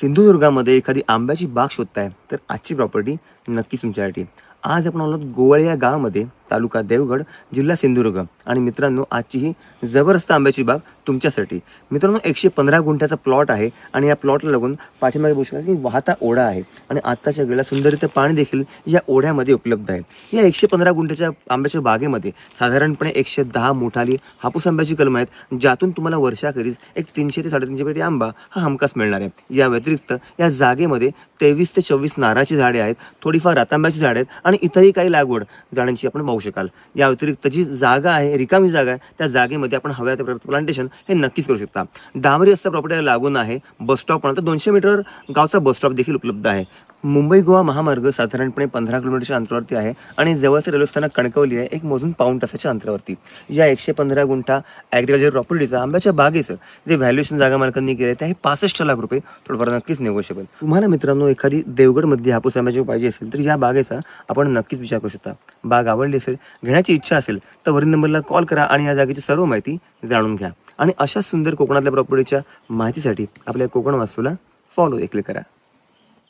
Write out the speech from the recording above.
सिंधुदुर्गामध्ये एखादी आंब्याची बाग शोधताय तर आजची प्रॉपर्टी नक्कीच तुमच्यासाठी आज आपण आलो गोवळ या गावामध्ये तालुका देवगड जिल्हा सिंधुदुर्ग. आणि मित्रांनो आजची ही जबरदस्त आंब्याची बाग तुमच्यासाठी. मित्रांनो एकशे पंधरा गुंठ्याचा प्लॉट आहे आणि या प्लॉटला लागून पाठीमागे बघू शकता की वाहता ओढा आहे. आणि आत्ताच्या वेळेला सुंदरित पाणी देखील या ओढ्यामध्ये उपलब्ध आहे. या एकशे पंधरा गुंठ्याच्या आंब्याच्या बागेमध्ये साधारणपणे एकशे दहा मोठाली हापूस आंब्याची कलम आहेत ज्यातून तुम्हाला वर्षाखेरीज एक तीनशे ते साडेतीनशे पेटी आंबा हा हमखास मिळणार आहे. या व्यतिरिक्त या जागेमध्ये तेवीस ते चोवीस नारळाची झाडे आहेत थोडीफार रातांब्याची झाडे आहेत आणि इतरही काही लागवड झाडांची आपण पाहू शकाल. या व्यतिरिक्त जी जागा आहे रिकामी जागा आहे त्या जागेमध्ये आपण हव्या त्या प्लांटेशन हे नक्कीच करू शकता. डांबरी रस्ता प्रॉपर्टीला लागून आहे बस स्टॉप पर्यंत दोनशे मीटर गावचा बस स्टॉप देखील उपलब्ध आहे. मुंबई गोवा महामार्ग साधारणपणे पंधरा किलोमीटरच्या अंतरावरती आहे आणि जवळचं रेल्वे स्थानक कणकवली आहे एक मोजून पाऊण तासाच्या अंतरावरती. या एकशे पंधरा गुंठा ॲग्रिकल्चर प्रॉपर्टीचं आंब्याच्या बागेचं जे व्हॅल्युएशन जागा मालकांनी केलं ते आहे पासष्ट लाख रुपये थोडंफार नक्कीच नेगोशिएबल तुम्हाला मित्रांनो एखादी देवगडमध्ये हापूस आंब्याची पाहिजे असेल तर या बागेचा आपण नक्कीच विचार करू शकता. बाग आवडली असेल घेण्याची इच्छा असेल तर वरील नंबरला कॉल करा आणि या जागेची सर्व माहिती जाणून घ्या. आणि अशा सुंदर कोकणातल्या प्रॉपर्टीच्या माहितीसाठी आपल्या कोकण वास्तूला फॉलो देखील करा.